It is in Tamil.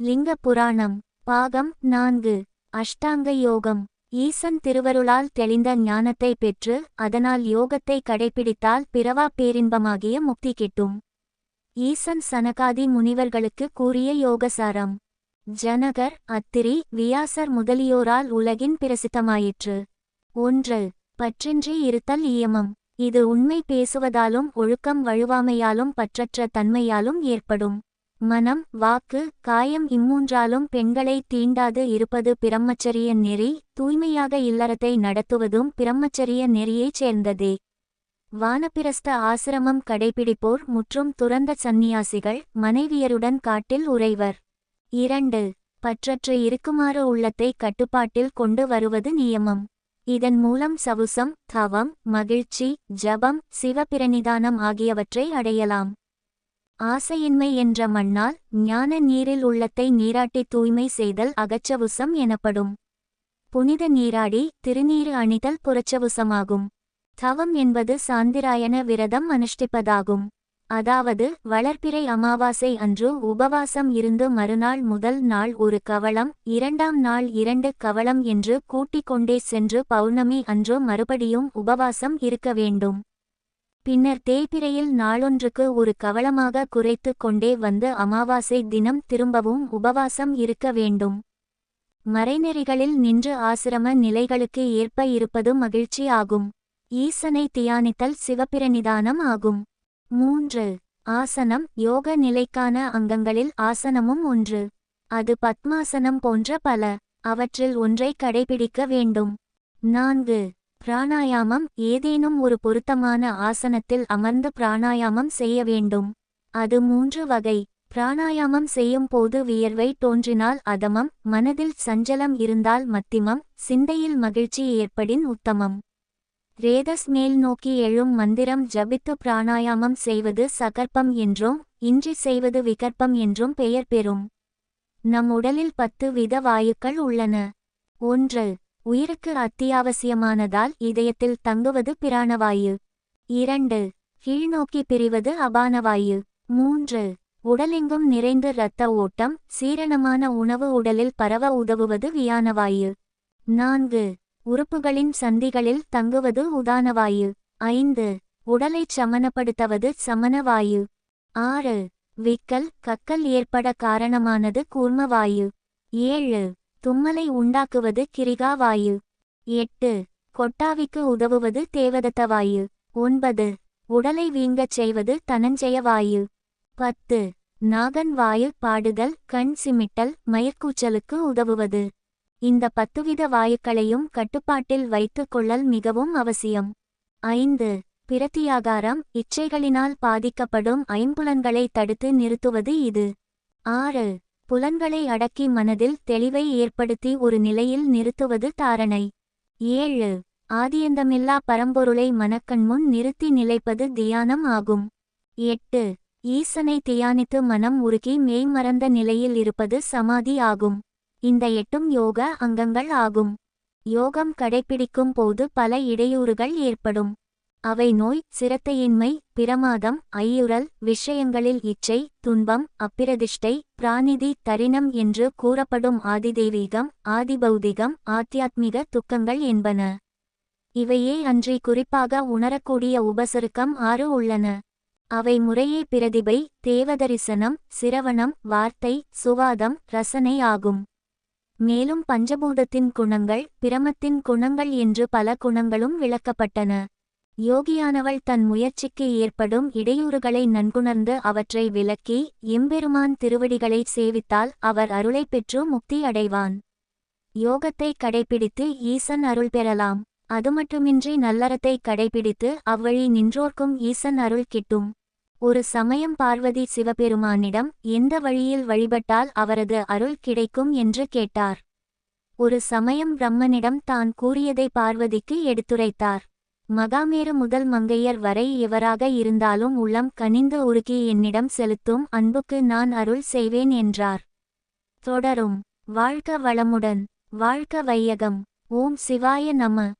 லிங்க புராணம் பாகம் நான்கு அஷ்டாங்க யோகம். ஈசன் திருவருளால் தெளிந்த ஞானத்தை பெற்று அதனால் யோகத்தை கடைப்பிடித்தால் பிறவா பேரின்பமாகிய முக்தி கிட்டும். ஈசன் சனகாதி முனிவர்களுக்கு கூறிய யோகசாரம். ஜனகர் அத்திரி வியாசர் முதலியோரால் உலகின் பிரசித்தமாயிற்று. ஒன்று பற்றின்றி இருத்தல் இயமம் இது உண்மை பேசுவதாலும் ஒழுக்கம் வழுவாமையாலும் பற்றற்ற தன்மையாலும் ஏற்படும். மனம் வாக்கு காயம் இம்மூன்றாலும் பெண்களை தீண்டாது இருப்பது பிரம்மச்சரிய நெறி தூய்மையாக இல்லறத்தை நடத்துவதும் பிரம்மச்சரிய நெறியைச் சேர்ந்ததே. வானப்பிரஸ்த ஆசிரமம் கடைபிடிப்போர் முற்றும் துறந்த சந்நியாசிகள் மனைவியருடன் காட்டில் உறைவர். இரண்டு பற்றற்று இருக்குமாறு உள்ளத்தை கட்டுப்பாட்டில் கொண்டு வருவது நியமம். இதன் மூலம் சவுசம் தவம் மகிழ்ச்சி ஜபம் சிவபிரநிதானம் ஆகியவற்றை அடையலாம். ஆசையின்மை என்ற மண்ணால் ஞான நீரில் உள்ளத்தை நீராட்டி தூய்மை செய்தல் அகச்சவுசம் எனப்படும். புனித நீராடி திருநீறு அணிதல் புறச்சவுசமாகும். தவம் என்பது சாந்திராயன விரதம் அனுஷ்டிப்பதாகும். அதாவது வளர்ப்பிறை அமாவாசை அன்று உபவாசம் இருந்து மறுநாள் முதல் நாள் ஒரு கவளம் இரண்டாம் நாள் இரண்டு கவளம் என்று கூட்டிக் கொண்டே சென்று பௌர்ணமி அன்று மறுபடியும் உபவாசம் இருக்க வேண்டும். பின்னர் தேய்பிரையில் நாளொன்றுக்கு ஒரு கவலமாக குறைத்து கொண்டே வந்து அமாவாசை தினம் திரும்பவும் உபவாசம் இருக்க வேண்டும். மறைநெறிகளில் நின்று ஆசிரம நிலைகளுக்கு ஏற்ப இருப்பது மகிழ்ச்சி ஆகும். ஈசனை தியானித்தல் சிவபிரநிதானம் ஆகும். மூன்று. ஆசனம் யோக நிலைக்கான அங்கங்களில் ஆசனமும் ஒன்று. அது பத்மாசனம் போன்ற பல. அவற்றில் ஒன்றை கடைபிடிக்க வேண்டும். நான்கு. பிராணாயாமம் ஏதேனும் ஒரு பொருத்தமான ஆசனத்தில் அமர்ந்து பிராணாயாமம் செய்ய வேண்டும். அது மூன்று வகை. பிராணாயாமம் செய்யும் போது வியர்வை தோன்றினால் அதமம் மனதில் சஞ்சலம் இருந்தால் மத்திமம் சிந்தையில் மகிழ்ச்சி ஏற்படின் உத்தமம். ரேதஸ் மேல் நோக்கி எழும் மந்திரம் ஜபித்து பிராணாயாமம் செய்வது சகற்பம் என்றும் இன்றி செய்வது விகற்பம் என்றும் பெயர் பெறும். நம் உடலில் பத்து வித வாயுக்கள் உள்ளன. ஒன்று உயிருக்கு அத்தியாவசியமானதால் இதயத்தில் தங்குவது பிராணவாயு. இரண்டு கீழ்நோக்கி பிரிவது அபானவாயு. மூன்று உடலெங்கும் நிறைந்து இரத்த ஓட்டம் சீரணமான உணவு உடலில் பரவ உதவுவது வியானவாயு. நான்கு உறுப்புகளின் சந்திகளில் தங்குவது உதானவாயு. ஐந்து உடலைச் சமனப்படுத்துவது சமணவாயு. ஆறு விக்கல் கக்கல் ஏற்பட காரணமானது கூர்மவாயு. ஏழு தும்மலை உண்டாக்குவது கிரிகாவாயு எட்டு. கொட்டாவிக்கு உதவுவது தேவதத்தவாயு ஒன்பது. உடலை வீங்கச் செய்வது தனஞ்சயவாயு பத்து. நாகன் வாயு பாடுதல் கண் சிமிட்டல் மயக்கூச்சலுக்கு உதவுவது. இந்த பத்துவித வாயுக்களையும் கட்டுப்பாட்டில் வைத்துக் கொள்ளல் மிகவும் அவசியம். ஐந்து. பிரத்தியாகாரம் இச்சைகளினால் பாதிக்கப்படும் ஐம்புலன்களை தடுத்து நிறுத்துவது இது. ஆறு. புலன்களை அடக்கி மனதில் தெளிவை ஏற்படுத்தி ஒரு நிலையில் நிறுத்துவது தாரணை. ஏழு. ஆதியந்தமில்லா பரம்பொருளை மனக்கண்முன் நிறுத்தி நிலைப்பது தியானம் ஆகும். எட்டு. ஈசனை தியானித்து மனம் உருகி மெய்மறந்த நிலையில் இருப்பது சமாதி ஆகும். இந்த எட்டும் யோக அங்கங்கள் ஆகும். யோகம் கடைப்பிடிக்கும் போது பல இடையூறுகள் ஏற்படும். அவை நோய் சிரத்தையின்மை பிரமாதம் ஐயுறல் விஷயங்களில் இச்சை துன்பம் அப்பிரதிஷ்டை பிராணிதி தரினம் என்று கூறப்படும் ஆதிதெய்வீகம் ஆதிபௌதிகம் ஆத்தியாத்மிக துக்கங்கள் என்பன. இவையே அன்றி குறிப்பாக உணரக்கூடிய உபசருக்கம் ஆறு உள்ளன. அவை முறையே பிரதிபை தேவதரிசனம் சிரவணம் வார்த்தை சுவாதம் ரசனை ஆகும். மேலும் பஞ்சபூதத்தின் குணங்கள் பிரமத்தின் குணங்கள் என்று பல குணங்களும் விளக்கப்பட்டன. யோகியானவள் தன் முயற்சிக்கு ஏற்படும் இடையூறுகளை நன்குணர்ந்து அவற்றை விலக்கி எம்பெருமான் திருவடிகளை சேவித்தால் அவர் அருளை பெற்று முக்தி அடைவான். யோகத்தை கடைபிடித்து ஈசன் அருள் பெறலாம். அதுமட்டுமின்றி நல்லறத்தை கடைபிடித்து அவ்வழி நின்றோர்க்கும் ஈசன் அருள் கிட்டும். ஒரு சமயம் பார்வதி சிவபெருமானிடம் எந்த வழியில் வழிபட்டால் அவரது அருள் கிடைக்கும் என்று கேட்டார். ஒரு சமயம் பிரம்மனிடம் தான் கூறியதை பார்வதிக்கு எடுத்துரைத்தார். மகாமேரு முதல் மங்கையர் வரை எவராக இருந்தாலும் உள்ளம் கனிந்து உருகி என்னிடம் செலுத்தும் அன்புக்கு நான் அருள் செய்வேன் என்றார். தொடரும். வாழ்க வளமுடன். வாழ்க வையகம். ஓம் சிவாய நம.